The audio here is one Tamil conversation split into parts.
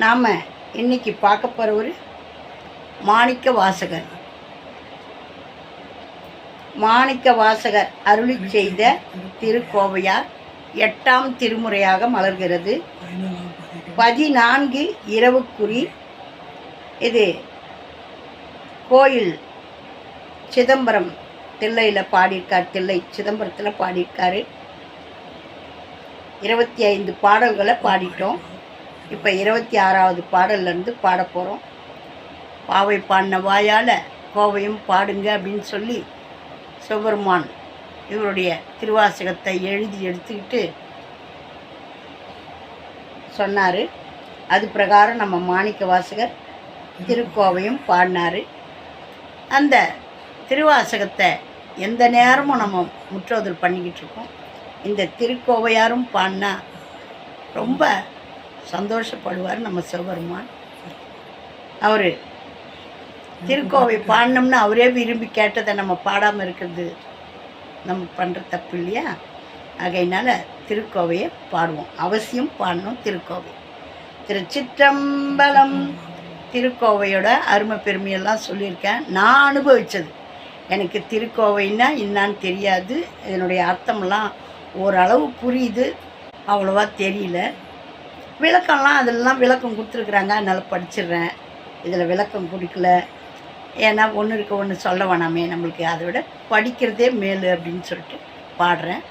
நாம் இன்னைக்கு பார்க்க ஒரு மாணிக்க வாசகர். மாணிக்க வாசகர் அருளி செய்த திருக்கோவையார் எட்டாம் திருமுறையாக மலர்கிறது. பதினான்கு இரவுக்குறி இது கோயில் சிதம்பரம் தில்லையில் பாடியிருக்கார் தில்லை சிதம்பரத்தில் பாடியிருக்காரு. இருபத்தி ஐந்து பாடல்களை பாடிட்டோம். இப்போ இருபத்தி ஆறாவது பாடல்லேருந்து பாட போகிறோம் பாவை பாடின வாயால் கோவையும் பாடுங்க அப்படின்னு சொல்லி சிவபெருமான் இவருடைய திருவாசகத்தை எழுதி எடுத்துக்கிட்டு சொன்னார். அது பிரகாரம் நம்ம மாணிக்க வாசகர் திருக்கோவையும் பாடினார். அந்த திருவாசகத்தை எந்த நேரமும் நம்ம முற்றோதல் பண்ணிக்கிட்டு இருக்கோம். இந்த திருக்கோவையாரும் பாடினா ரொம்ப சந்தோஷப்படுவார் நம்ம சிவபெருமான். அவர் திருக்கோவை பாடினோம்னா அவரே விரும்பி கேட்டதை நம்ம பாடாமல் இருக்கிறது நம்ம பண்ணுற தப்பு இல்லையா? ஆகையினால திருக்கோவையை பாடுவோம். அவசியம் பாடணும் திருக்கோவை. திருச்சிற்றம்பலம் திருக்கோவையோட அருமை பெருமையெல்லாம் சொல்லியிருக்கேன். நான் அனுபவித்தது எனக்கு திருக்கோவைன்னா என்னான்னு தெரியாது. இதனுடைய அர்த்தமெல்லாம் ஓரளவு புரியுது. அவ்வளோவா தெரியல. விளக்கம்லாம் அதெல்லாம் விளக்கம் கொடுத்துருக்குறாங்க. அதனால் படிச்சிடுறேன். இதில் விளக்கம் கொடுக்கல. ஏன்னா ஒன்று இருக்க ஒன்று சொல்ல வேணாமே நம்மளுக்கு. அதை விட படிக்கிறதே மேலு அப்படின்னு சொல்லிட்டு பாடுறேன்.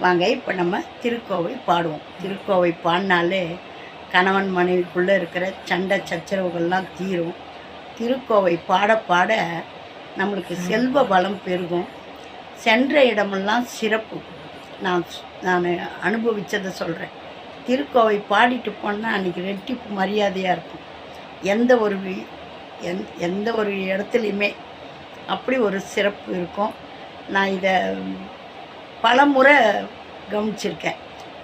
வாங்க இப்போ நம்ம திருக்கோவை பாடுவோம். திருக்கோவை பாடினாலே கணவன் மனைவிக்குள்ளே இருக்கிற சண்டை சச்சரவுகள்லாம் தீரும். திருக்கோவை பாட பாட நம்மளுக்கு செல்வ வளம் பெருகும். சென்ற இடமெல்லாம் சிறப்பு. நான் நான் அனுபவித்ததை சொல்கிறேன் திருக்கோவை பாடிட்டு போனால் அன்றைக்கி ரெட்டிப்பு மரியாதையாக இருக்கும். எந்த ஒரு எந் எந்த ஒரு இடத்துலையுமே அப்படி ஒரு சிறப்பு இருக்கும். நான் இதை பல முறை கவனிச்சிருக்கேன்.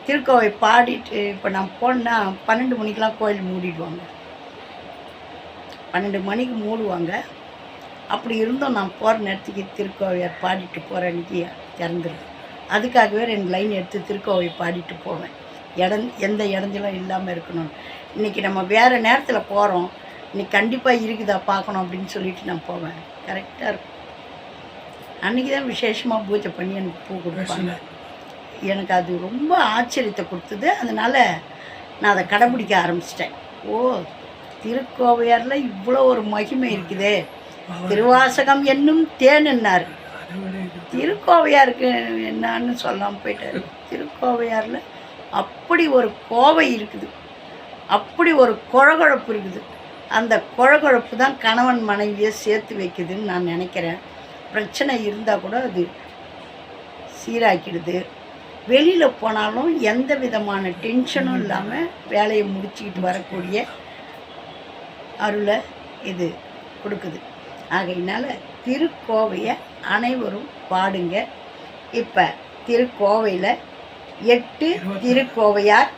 திருக்கோவை பாடிட்டு இப்போ நான் போனால் பன்னெண்டு மணிக்கெலாம் கோயில் மூடிடுவாங்க. பன்னெண்டு மணிக்கு மூடுவாங்க. அப்படி இருந்தும் நான் போகிற நேரத்துக்கு திருக்கோவையார் பாடிட்டு போகிற அன்றைக்கி திறந்துருக்கும் அதுக்காகவே ரெண்டு லைன் எடுத்து திருக்கோவை பாடிட்டு போவேன். இடம் எந்த இடஞ்சலும் இல்லாமல் இருக்கணும். இன்றைக்கி நம்ம வேறு நேரத்தில் போகிறோம் இன்னைக்கு கண்டிப்பாக இருக்குதா பார்க்கணும் அப்படின்னு சொல்லிட்டு நான் போவேன். கரெக்டாக இருக்கும். அன்றைக்கி தான் விசேஷமாக பூஜை பண்ணி எனக்கு பூ கொடுப்பாங்க. எனக்கு அது ரொம்ப ஆச்சரியத்தை கொடுத்தது. அதனால் நான் அதை கடைப்பிடிக்க ஆரம்பிச்சிட்டேன். ஓ திருக்கோவையாரில் இவ்வளோ ஒரு மகிமை இருக்குதே. திருவாசகம் என்னும் தேனுன்னார். திருக்கோவையாருக்கு என்னன்னு சொல்லாமல் போயிட்டாரு. திருக்கோவையாரில் அப்படி ஒரு கோவை இருக்குது. அப்படி ஒரு குழகுழப்பு இருக்குது. அந்த குழகுழப்பு தான் கணவன் மனைவியை சேர்த்து வைக்குதுன்னு நான் நினைக்கிறேன். பிரச்சனை இருந்தால் கூட அது சீராக்கிடுது. வெளியில் போனாலும் எந்த விதமான டென்ஷனும் இல்லாமல் வேலையை முடிச்சுக்கிட்டு வரக்கூடிய அருளை இது கொடுக்குது. ஆகையினால திருக்கோவையை அனைவரும் பாடுங்க. இப்போ திருக்கோவையில் எட்டு திருக்கோவையார்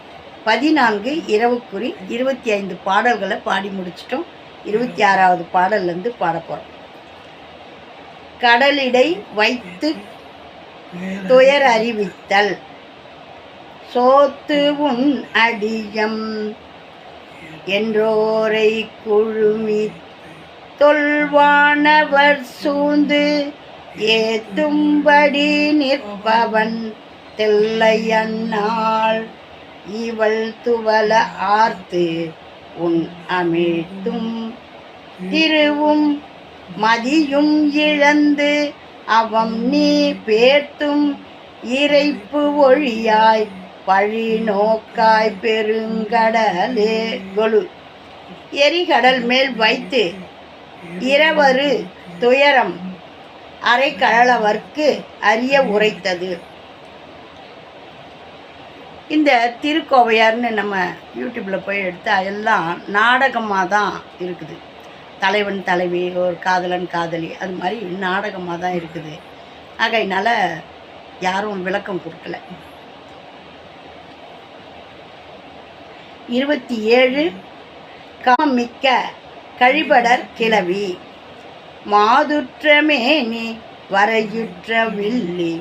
பதினான்கு இரவுக்குறி இருபத்தி ஐந்து பாடல்களை பாடி முடிச்சிட்டோம். இருபத்தி ஆறாவது பாடல்லேருந்து பாட போகிறோம் கடலிடை வைத்து துயர் அறிவித்தல். சோத்து உன் அடியம் என்றோரை குழுமி தொல்வானவர் சூழ்ந்து ஏத்தும்படி நிற்பவன். தெல்லையன்னாள் இவள் துவல ஆர்த்து உன் அமிழ்த்தும் திருவும் மதியும் இழந்து அவம் நீ பேர்த்தும் இறைப்பு ஒழியாய் பழி நோக்காய் பெருங்கடலே கொலு. எரிகடல் மேல் வைத்து இரவரு துயரம் அரைக்கழலவர்க்கு அறிய உரைத்தது. இந்த திருக்கோவையார்னு நம்ம யூடியூப்பில் போய் எடுத்தால் எல்லாம் நாடகமாக தான் இருக்குது. தலைவன் தலைவி ஒரு காதலன் காதலி அது மாதிரி நாடகமாக தான் இருக்குது. ஆகையினால யாரும் விளக்கம் கொடுக்கல. இருபத்தி ஏழு காமிக்க கழிபடர் கிளவி மாதுற்றமேனி வரையுற்ற வில்லி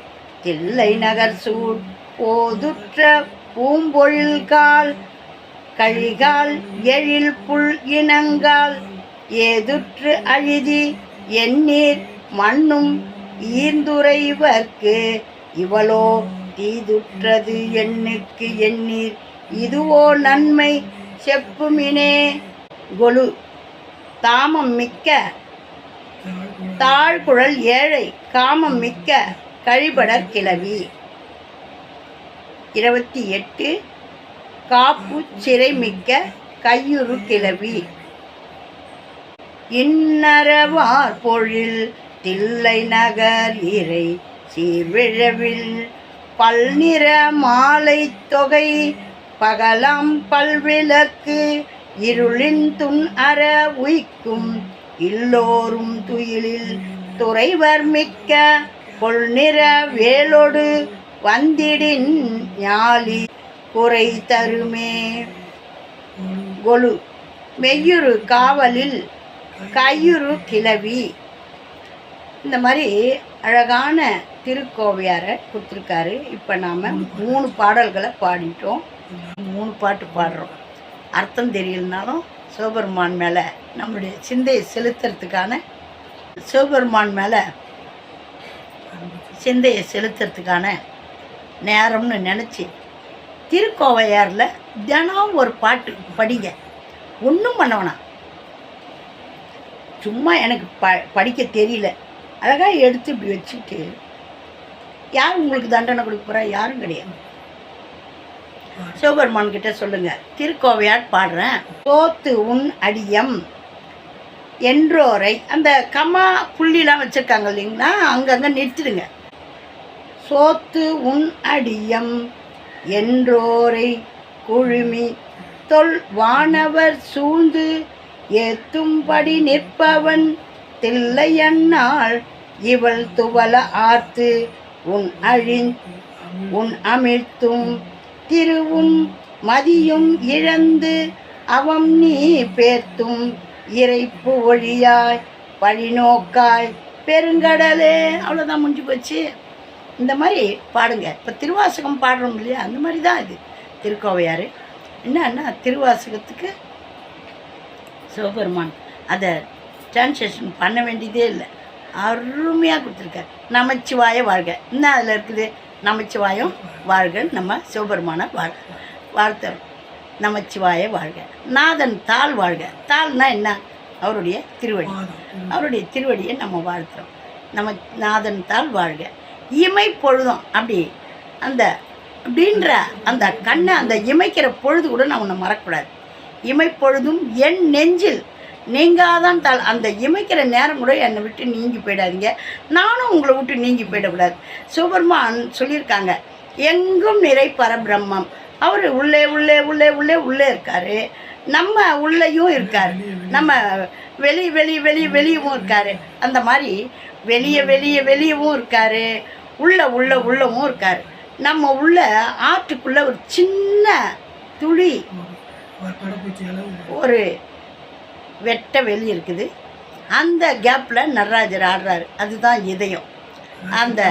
தில்லை நகர் சூட் போதுற்ற பூம்பொழில்கால் கழிகால் எழில் புல் இனங்கால் ஏதுற்று அழுதி எண்ணீர் மண்ணும் ஈர்ந்துரைவர்க்கு இவளோ தீதுற்றது எண்ணுக்கு எண்ணீர். இதுவோ நன்மை செப்புமினே. கொலு தாமம் மிக்க தாழ்குழல் ஏழை காமம் மிக்க கழிபடர் கிளவி இருபத்தி எட்டு காப்பு சிறைமிக்க கையுறு கிளவி. இன்னரவார் பொழில் தில்லை நகர் இறை சீர்விழவில் பல்நிற மாலை தொகை பகலாம் பல்விளக்கு இருளின் துன் அற உய்க்கும் இல்லோரும் துயிலில் துறைவர் மிக்க பொல்நிற வேலோடு வந்திடின் ஞாலி குறை தருமே. கொலு மெய்யுறு காவலில் கையுறு கிளவி. இந்த மாதிரி அழகான திருக்கோவையாரை கொடுத்துருக்காரு. இப்போ நாம் மூணு பாடல்களை பாடிட்டோம். மூணு பாட்டு பாடுறோம். அர்த்தம் தெரியலனாலும் சிவபெருமான் மேலே நம்மளுடைய சிந்தையை செலுத்துறதுக்கான சிவபெருமான் மேலே சிந்தையை செலுத்துறதுக்கான நேரம்னு நினச்சி திருக்கோவையாரில் தினம் ஒரு பாட்டு படிங்க. ஒன்றும் பண்ணவனா? சும்மா எனக்கு ப படிக்க தெரியல. அழகாக எடுத்து இப்படி வச்சுட்டு யார் உங்களுக்கு தண்டனை கொடுக்க போகிறா யாரும் கிடையாது. சிவபெருமான் கிட்ட சொல்லுங்க. திருக்கோவையார் பாடுறேன். தோத்து உன் அடியம் என்றோரை அந்த கம்மா புள்ளிலாம் வச்சுருக்காங்க இல்லைங்களா? அங்கங்கே நிறுத்திடுங்க. சோத்து உன் அடியம் என்றோரை குழுமி தொல் வானவர் சூழ்ந்து ஏத்தும்படி நிற்பவன் தில்லையன்னாள் இவள் துவல ஆர்த்து உன் அழிந் உன் அமிழ்த்தும் திருவும் மதியும் இழந்து அவம் நீ பேர்த்தும் இறைப்பு ஒழியாய் பழிநோக்காய் பெருங்கடலே. அவ்வளோதான் முடிஞ்சு போச்சு. இந்த மாதிரி பாடுங்க. இப்போ திருவாசகம் பாடுறோம் இல்லையா? அந்த மாதிரி தான் இது. திருக்கோவையார் என்னன்னா திருவாசகத்துக்கு சிவபெருமான் அதை டிரான்ஸ்லேஷன் பண்ண வேண்டியதே இல்லை. அருமையாக கொடுத்துருக்காரு. நமச்சிவாய வாழ்க. என்ன அதில் இருக்குது? நமச்சிவாயம் வாழ்க நம்ம சிவபெருமான வாழ்க. வாழ்த்தோம் நமச்சிவாய வாழ்க. நாதன் தாள் வாழ்க. தாள்னா என்ன? அவருடைய திருவடி. அவருடைய திருவடியை நம்ம வாழ்த்துறோம். நம்ம நாதன் தாள் வாழ்க. இமை பொழுதும் அப்படி அந்த அப்படின்ற அந்த கண்ணை அந்த இமைக்கிற பொழுது கூட நான் உன்னை மறக்கக்கூடாது. இமைப்பொழுதும் என் நெஞ்சில் நீங்காதான் தாள் அந்த இமைக்கிற நேரம் கூட என்னை விட்டு நீங்கி போயிடாதீங்க. நானும் உங்களை விட்டு நீங்கி போயிடக்கூடாது. சுபர்மான் சொல்லியிருக்காங்க எங்கும் நிறை பரபிரம்மம். அவர் உள்ளே உள்ளே உள்ளே உள்ளே உள்ளே இருக்கார். நம்ம உள்ளேயும் இருக்கார். நம்ம வெளி வெளி வெளி வெளியவும் இருக்கார். அந்த மாதிரி வெளியே வெளியே வெளியவும் இருக்கார். உள்ள உள்ள உள்ளமும் இருக்காரு. நம்ம உள்ள ஆற்றுக்குள்ள ஒரு சின்ன துளி. ஒரு வெட்ட வெளி இருக்குது. அந்த கேப்பில் நடராஜர் ஆடுறாரு. அதுதான் இதயம். அந்த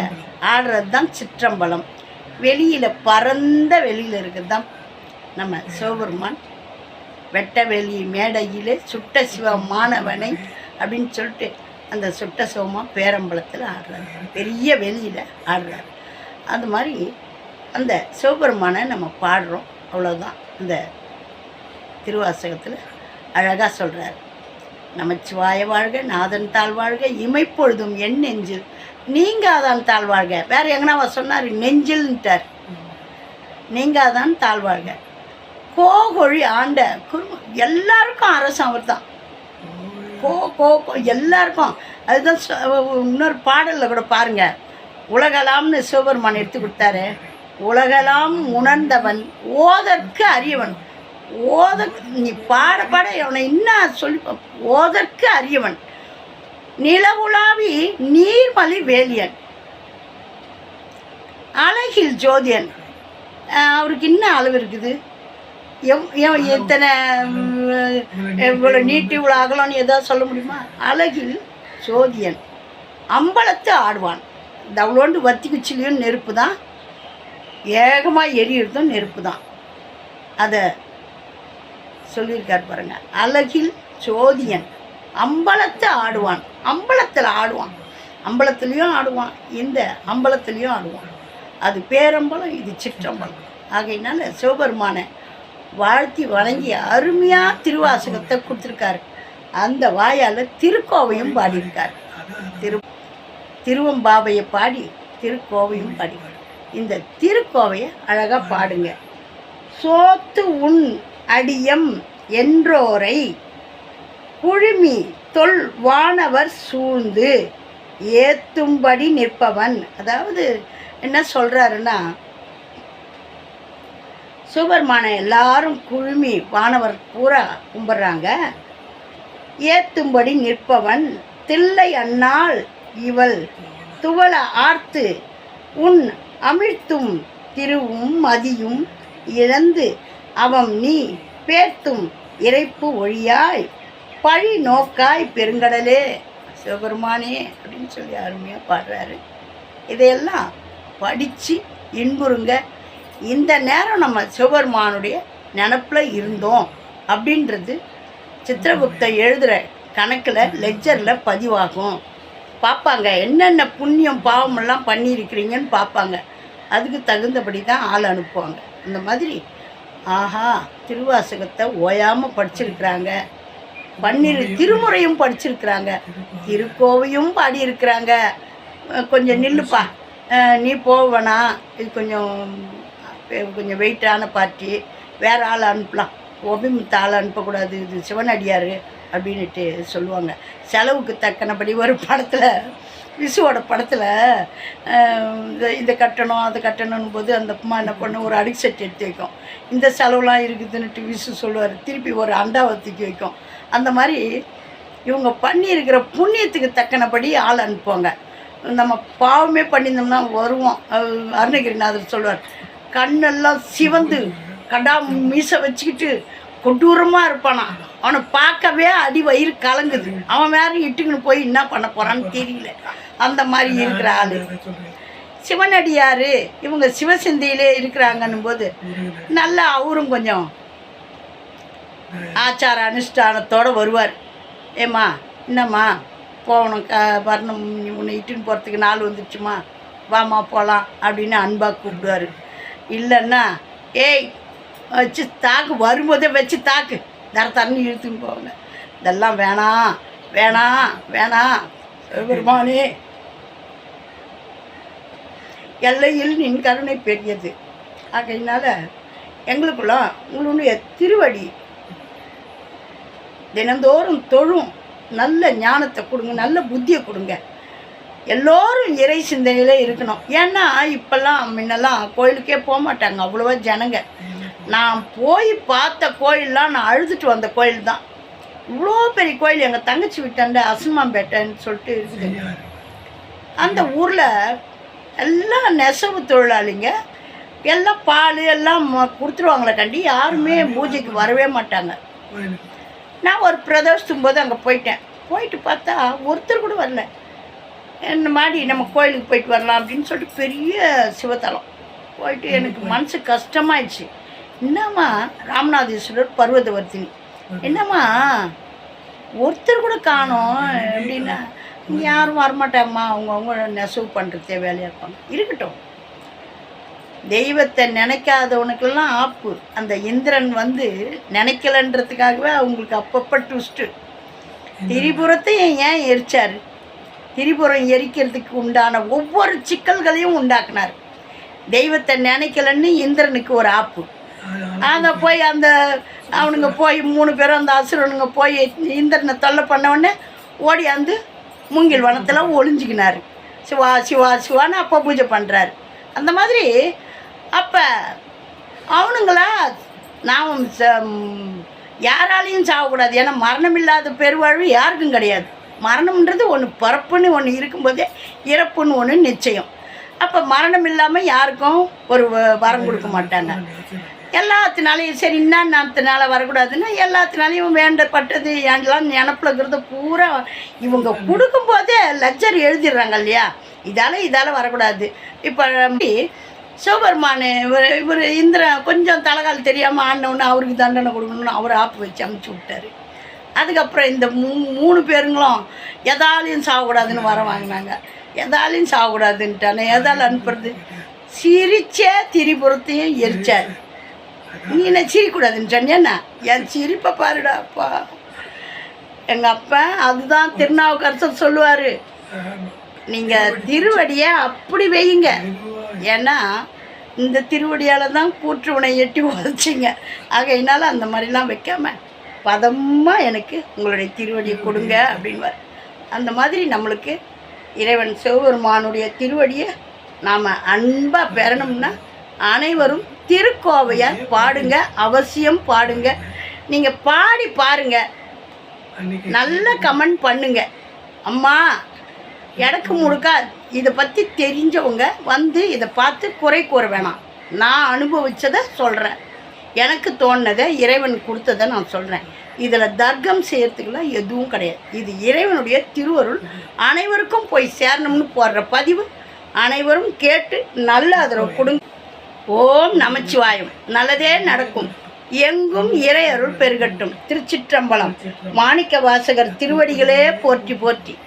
ஆடுறது தான் சிற்றம்பலம். வெளியில் பரந்த வெளியில் இருக்கிறது தான் நம்ம சிவபெருமான் வெட்ட வெளி மேடையிலே சுட்ட சிவ மாணவனை அப்படின்னு சொல்லிட்டு அந்த சுட்ட சோமா பேரம்பலத்தில் ஆடுறாரு. பெரிய வெளியில் ஆடுறாரு. அது மாதிரி அந்த சிவபெருமானை நம்ம பாடுறோம். அவ்வளோதான் இந்த திருவாசகத்தில் அழகாக சொல்கிறார் நமச்சிவாய வாழ்க நாதன் தாழ் வாழ்க இமைப்பொழுதும் என் நெஞ்சில். நீங்காதான் தாழ் வாழ்க. வேற எங்கனாவா சொன்னார்? நெஞ்சில்ன்ட்டார். நீங்காதான் தாழ் வாழ்க. கோகொழி ஆண்ட குரு எல்லாருக்கும் அரசன் அவர் தான் கோ கோ கோ எல்லாருக்கும். அதுதான் இன்னொரு பாடலில் கூட பாருங்கள் உலகலாம்னு சிவபெருமான் எடுத்து கொடுத்தாரு. உலகலாம் உணர்ந்தவன் ஓதற்கு அறியவன். ஓத நீ பாட பாட அவனை என்ன சொல்லி ஓதற்கு அறியவன். நிலவுலாவி நீர்மலி வேலியன். அழகில் ஜோதியன். அவருக்கு என்ன அளவு இருக்குது? எவ் எவ் எத்தனை இவ்வளோ நீட்டு இவ்வளோ அகலம்னு ஏதாவது சொல்ல முடியுமா? அழகில் சோதியன். அம்பலத்தை ஆடுவான். இந்த அவ்வளோண்டு வத்தி குச்சிலையும் நெருப்பு தான். ஏகமாக எரியிறதும் நெருப்பு தான். அதை சொல்லியிருக்கார் பாருங்க. அழகில் சோதியன். அம்பலத்தை ஆடுவான். அம்பலத்தில் ஆடுவான். அம்பலத்துலேயும் ஆடுவான். இந்த அம்பலத்துலேயும் ஆடுவான். அது பேரம்பலம் இது சிற்றம்பலம். ஆகையினால சிவபெருமானை வாழ்த்தி வணங்கி அருமையாக திருவாசகத்தை கொடுத்துருக்காரு. அந்த வாயால் திருக்கோவையும் பாடியிருக்கார். திரு திருவம்பாவையை பாடி திருக்கோவையும் பாடி. இந்த திருக்கோவையை அழகாக பாடுங்க. சோத்து உன் அடியம் என்றோரை குழுமி தொல் வானவர் சூழ்ந்து ஏத்தும்படி நிற்பவன். அதாவது என்ன சொல்கிறாருன்னா சுபர்மான எல்லாரும் குழுமி வானவர் பூரா கும்பிட்றாங்க. ஏத்தும்படி நிற்பவன் தில்லை அண்ணால் இவள். துவள ஆர்த்து உன் அமிழ்த்தும் திருவும் மதியும் இழந்து அவம் நீ பேர்த்தும் இறைப்பு ஒழியாய். பழி நோக்காய் பெருங்கடலே. சிவபெருமானே அப்படின்னு சொல்லி அருமையாக பாடுறாரு. இதையெல்லாம் படித்து இன்புறுங்க. இந்த நேரம் நம்ம சிவபெருமானுடைய நினப்பில் இருந்தோம் அப்படின்றது சித்திரகுப்த எழுதுகிற கணக்கில் லெஜரில் பதிவாகும். பார்ப்பாங்க என்னென்ன புண்ணியம் பாவமெல்லாம் பண்ணியிருக்கிறீங்கன்னு பார்ப்பாங்க. அதுக்கு தகுந்தபடி தான் ஆள் அனுப்புவாங்க. இந்த மாதிரி ஆஹா திருவாசகத்தை ஓயாமல் படிச்சிருக்கிறாங்க. பன்னிரு திருமுறையும் படிச்சிருக்கிறாங்க. திருக்கோவையும் பாடியிருக்கிறாங்க. கொஞ்சம் நில்லுப்பா. நீ போவனா இது கொஞ்சம் கொஞ்சம் வெயிட்டான பார்ட்டி வேறு ஆள் அனுப்பலாம். ஒபிமுத்த ஆள் அனுப்பக்கூடாது இது சிவனடியார் அப்படின்ட்டு சொல்லுவாங்க. செலவுக்கு தக்கனபடி ஒரு படத்தில் விசுவோட படத்தில் இந்த இதை கட்டணும் அதை கட்டணும் போது அந்த அம்மா என்ன பண்ணும் ஒரு அடுக்கு செட் எடுத்து வைக்கும். இந்த செலவுலாம் இருக்குதுன்னுட்டு விசு சொல்லுவார். திருப்பி ஒரு அண்டாவை தூக்கி வைக்கும். அந்த மாதிரி இவங்க பண்ணியிருக்கிற புண்ணியத்துக்கு தக்கனபடி ஆள் அனுப்புவாங்க. நம்ம பாவமே பண்ணியிருந்தோம்னா வருவோம். அருணகிரிநாதர் சொல்லுவார். கண்ணெல்லாம் சிவந்து கடா மீசை வச்சுக்கிட்டு கொடூரமாக இருப்பானா. அவனை பார்க்கவே அடி வயிறு கலங்குது. அவன் வேற இட்டுக்குன்னு போய் என்ன பண்ண போகிறான்னு தெரியல. அந்த மாதிரி இருக்கிற ஆள். சிவனடியார் இவங்க சிவசிந்தையிலே இருக்கிறாங்கன்னும் போது நல்லா அவரும் கொஞ்சம் ஆச்சார அனுஷ்டானத்தோடு வருவார். ஏம்மா என்னம்மா போகணும் க வரணும் உன்னை இட்டுன்னு போகிறதுக்கு நாள் வந்துடுச்சுமா வாமா போகலாம் அப்படின்னு அன்பாக கூப்பிடுவார். இல்லைன்னா ஏய் வச்சு தாக்கு வரும்போதே வச்சு தாக்கு. தர தரன்னு இழுத்துன்னு போவாங்க இதெல்லாம் வேணாம் வேணாம் வேணாம் பெருமானே. எல்லையில் நின் கருணை பெரியது. ஆகையினால எங்களுக்குள்ள உங்களுடைய திருவடி தினந்தோறும் தொழும். நல்ல ஞானத்தை கொடுங்க நல்ல புத்தியை கொடுங்க. எல்லோரும் இறை சிந்தனையில் இருக்கணும். ஏன்னா இப்போல்லாம் முன்னெல்லாம் கோயிலுக்கே போக மாட்டாங்க. அவ்வளோவா ஜனங்க. நான் போய் பார்த்த கோயிலெலாம் நான் அழுதுட்டு வந்த கோயில் தான். இவ்வளோ பெரிய கோயில். எங்கள் தங்கச்சி வீட்டாண்ட அசுமாம்பேட்டைன்னு சொல்லிட்டு இருக்குது. அந்த ஊரில் எல்லாம் நெசவு தொழிலாளிங்க. எல்லாம் பால் எல்லாம் கொடுத்துருவாங்களே கண்டி யாருமே பூஜைக்கு வரவே மாட்டாங்க. நான் ஒரு பிரதோஷத்தும் போது அங்கே போயிட்டேன். போயிட்டு பார்த்தா ஒருத்தர் கூட வரல. என்ன மாதிரி நம்ம கோயிலுக்கு போயிட்டு வரலாம் அப்படின்னு சொல்லிட்டு பெரிய சிவத்தலம். போயிட்டு எனக்கு மனசு கஷ்டமாயிடுச்சு. என்னம்மா ராமநாதீஸ்வரர் பர்வதவர்த்தினி? என்னம்மா ஒருத்தர் கூட காணோம் அப்படின்னா இங்க யாரும் வரமாட்டாங்கம்மா. அவங்கவுங்க நெசவு பண்ணுறதே வேலையாக இருப்பாங்க. இருக்கட்டும். தெய்வத்தை நினைக்காதவனுக்கெல்லாம் ஆப்பு. அந்த இந்திரன் வந்து நினைக்கலன்றதுக்காகவே அவங்களுக்கு அப்பப்போ ட்விஸ்ட்டு திரிபுரத்தையும் ஏன் எரிச்சார்? திரிபுரம் எரிக்கிறதுக்கு உண்டான ஒவ்வொரு சிக்கல்களையும் உண்டாக்குனார். தெய்வத்தை நினைக்கலன்னு இந்திரனுக்கு ஒரு ஆப்பு. அங்கே போய் அந்த அவனுங்க போய் மூணு பேரும் அந்த அசுரனுங்க போய் இந்திரனை தொல்லை பண்ணவொடனே ஓடி வந்து மூங்கில் வனத்தில் ஒளிஞ்சிக்கினார். சிவா சிவா சிவான்னு அப்போ பூஜை பண்ணுறாரு அந்த மாதிரி அப்போ அவனுங்களா நாம் யாராலையும் சாகக்கூடாது. ஏன்னா மரணமில்லாத பெருவாழ்வு யாருக்கும் கிடையாது. மரணம்ன்றது ஒன்று பிறப்புன்னு ஒன்று இருக்கும்போதே இறப்புன்னு ஒன்று நிச்சயம். அப்போ மரணம் இல்லாமல் யாருக்கும் ஒரு வ- வரம் கொடுக்க மாட்டாங்க. எல்லாத்தினாலையும் சரி என்னத்தினால வரக்கூடாதுன்னா எல்லாத்தினாலையும் வேண்டப்பட்டது எல்லாம் நினப்பில் இருக்கிறத பூரா இவங்க கொடுக்கும்போதே லெஜர் எழுதிடுறாங்க இல்லையா? இதால் இதால் வரக்கூடாது. இப்போ சிவபெருமான் இவர் இவர் இந்திரன் கொஞ்சம் தலைகால் தெரியாமல் ஆண்டவொன்னு அவருக்கு தண்டனை கொடுக்கணும்னு அவர் ஆப்பு வச்சு அமுச்சு விட்டாரு. அதுக்கப்புறம் இந்த மூ மூணு பேருங்களும் எதாலையும் சாகக்கூடாதுன்னு வர வாங்கினாங்க. எதாலையும் சாகக்கூடாதுன்ட்டானே எதால் அனுப்புறது? சிரிச்சே திரிபுரத்தையும் எரிச்சார். நீ என்ன சிரிக்கூடாதுன்னு சொன்னேன்னா என் சிரிப்பை பாருடா அப்பா. எங்கள் அப்பா அதுதான் திருநாவுக்கரசர் சொல்லுவார். நீங்கள் திருவடியை அப்படி வையுங்க. ஏன்னா இந்த திருவடியால் தான் கூற்றுவனை எட்டி உதச்சிங்க. ஆகையினால அந்த மாதிரிலாம் வைக்காம பதமாக எனக்கு உங்களுடைய திருவடியை கொடுங்க அப்படின்வார் அந்த மாதிரி நம்மளுக்கு இறைவன் சிவபெருமானுடைய திருவடியை நாம் அன்பாக பெறணும்னா அனைவரும் திருக்கோவையார் பாடுங்க அவசியம் பாடுங்க. நீங்கள் பாடி பாருங்க. நல்ல கமெண்ட் பண்ணுங்க. அம்மா எனக்கு முழுக்க இதை பற்றி தெரிஞ்சவங்க வந்து இதை பார்த்து குறை கூற வேணாம். நான் அனுபவித்ததை சொல்கிறேன் எனக்கு தோணுனதை இறைவன் கொடுத்ததை நான் சொல்கிறேன் இதில் தர்க்கம் செய்கிறதுக்கெல்லாம் எதுவும் கிடையாது. இது இறைவனுடைய திருவருள். அனைவருக்கும் போய் சேரணும்னு போடுற பதிவு. அனைவரும் கேட்டு நல்ல ஆதரவு கொடுங்க. ஓம் நமச்சிவாயம். நல்லதே நடக்கும். எங்கும் இறையருள் பெருகட்டும். திருச்சிற்றம்பலம். மாணிக்க வாசகர் திருவடிகளே போற்றி போற்றி.